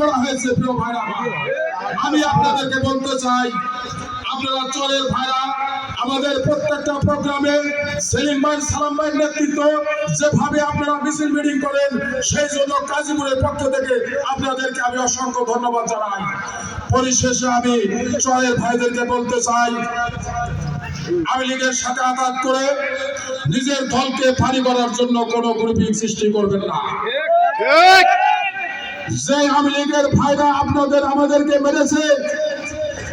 করা হয়েছে, প্রিয় ভাইরা আমি আপনাদেরকে বলতে চাই, আপনারা চরের ভাইরা, আমাদের প্রত্যেকটা প্রোগ্রামে সেলিম ভাই সালাম ভাইয়ের নেতৃত্ব যেভাবে আপনারা মিছিল মিটিং করেন, সেই জন্য কাজীপুরের পক্ষ থেকে আপনাদেরকে আমি অসংখ্য ধন্যবাদ জানাই। পরিশেষে আমি চরের ভাইদেরকে বলতে চাই, আওয়ামী লীগের সাথে আঘাত করে নিজের দলকে ফাঁড়ি করার জন্য কোনো গ্রুপিং সৃষ্টি করবেন না। যে আওয়ামী লীগের ফায়দা আপনাদের, আমাদেরকে মেরেছে,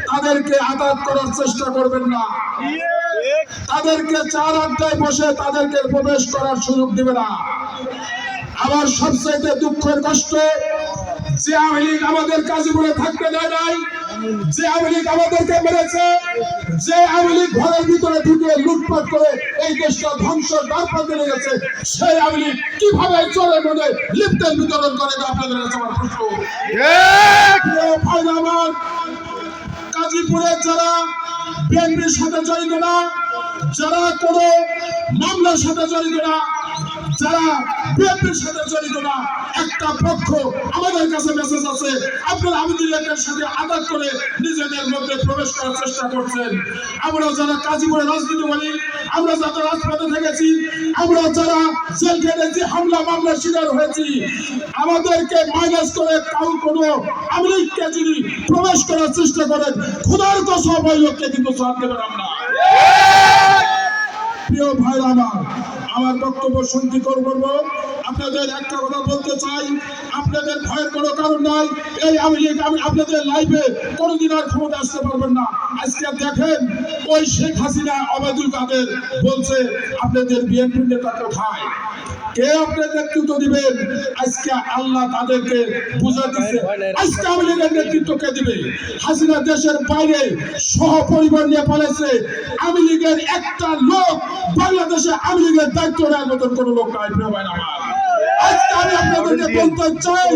তাদেরকে আঘাত করার চেষ্টা করবেন না। তাদেরকে চার আড্ডায় বসে তাদেরকে প্রবেশ করার সুযোগ দিবে না। আমার সবচাইতে দুঃখের কষ্ট, যে আওয়ামী লীগ আমাদের কাজীপুরে থাকতে দেয় নাই যে আওয়ামী লীগ আমাদেরকে মেরেছে যে আওয়ামী লীগ ঘরের ভিতরে ঢুকে লুটপাট করে এই দেশটা ধ্বংস দ্বার নিয়ে গেছে সেই আওয়ামী লীগ কীভাবে চলে মনে লিপ্তের বিতরণ করে আপনাদের কাছে আমার প্রশ্ন। গাজীপুরের যারা বিএনপির সাথে জড়িত না যারা কোনো মামলার সাথে জড়িত না যারা বিএনপির সাথে জড়িত না, একটা পক্ষ আমাদের কাছে মেসেজ আছে। আপনারা আমিদুল্লাহের সাথে আঘাত করে নিজেদের মধ্যে প্রবেশ করার চেষ্টা করছেন। আমরা যারা কাজীপুরে রাজনীতি করি, আমরা যারা রাজপথে থেকেছি, আমরা যারা জেল কেটেছি হামলা, মামলার শিকার হয়েছি, আমাদেরকে মাইনাস করে কাউ কোনো আমেরিককে যদি প্রবেশ করার চেষ্টা করেন, খুদার কসম, ওই লোককে কিন্তু ছাড় দেবেন আমরা। প্রিয় ভাই আমার আমার বক্তব্য শুনতে করব আপনাদের একটা কথা বলতে চাই। আপনাদের ভয়ের কোনো কারণ নাই। এই আমি আমি আপনাদের লাইফে কোনোদিন আর ক্ষমতা আসতে পারবেন না। আজকে দেখেন, ওই শেখ হাসিনা অবাদুল কাদের বলছে, আপনাদের বিএনপি নেতা কোথায় কে আপনার নেতৃত্ব দিবেন। আজকে আল্লাহ তাদেরকে বুঝা দিচ্ছে আজকে আওয়ামী লীগের নেতৃত্ব কে দিবে? হাসিনা দেশের বাইরে সহ পরিবার নিয়ে পালাইছে। আওয়ামী লীগের একটা লোক বাংলাদেশে আওয়ামী লীগের দায়িত্ব নেওয়ার মতন কোনো লোক নাই প্রিয় ভাই আমার। আজকে আমি আপনাদেরকে বলতে চাই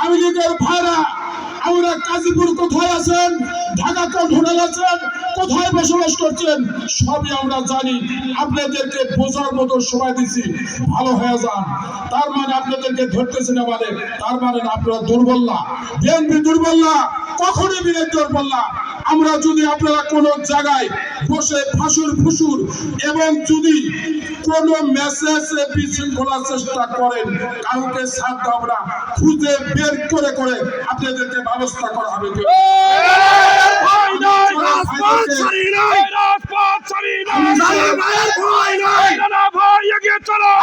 আওয়ামী লীগের ভাইরা আমরা কাজীপুর কোথায় আছেন? ঢাকা কোন হোটেল আছেন কোথায় বসবাস করছেন? সবই আমরা জানি। আপনাদেরকে বোঝার মতো সময় দিছি। ভালো হয়ে যান। তার মানে আপনাদেরকে ধরতেছি না মানে। তার মানে আপনারা দুর্বল না। বিএনপি দুর্বল না। কখনই বিএনপি দুর্বল না। আমরা যদি আপনারা কোনো জায়গায় বসে ফাঁসুর ফুসুর এবং যদি কোনো মেসেজে বিশৃঙ্খলার চেষ্টা করেন কাউকে সাথ আমরা খুঁজে বের করে করে আপনাদেরকে ব্যবস্থা করা হবে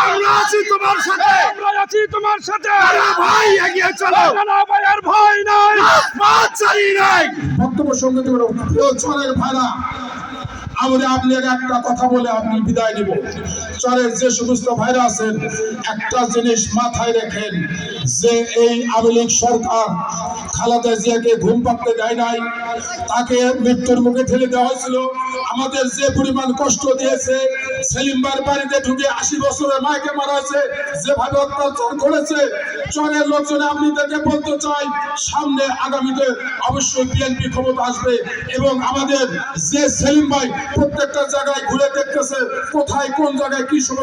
আমরা আছি তোমার সাথে আমরা তোমার সাথে। ভাই এগিয়ে চলো। না ভাইয়ের ভয় নাই। রাজপথ ছাড়ি নাই। বক্তব্য সঙ্গে করো চরের ভাড়া। আমরা আপনি একটা কথা বলে আপনি বিদায় নিব। চরের যে সমস্ত ভাইরা আছেন একটা জিনিস মাথায় রেখেন যে এই আওয়ামী লীগ সরকার খালাদা জিয়াকে ঘুম পাড়তে দেয় নাই তাকে মৃত্যুর মুখে ঠেলে দেওয়া হয়েছিল। আমাদের যে পরিমাণ কষ্ট দিয়েছে, সেলিমবার বাড়িতে ঢুকে আশি বছরের মাকে মারা হয়েছে। যেভাবে অত্যাচার করেছে, চরের লোকজন আপনি তাকে বলতে চাই, সামনে আগামীতে অবশ্যই বিএনপি ক্ষমতা আসবে এবং আমাদের যে সেলিম ভাই প্রত্যেকটা জায়গায় ঘুরে দেখতেছে, কোথায়, কোন জায়গায় কি সমস্যা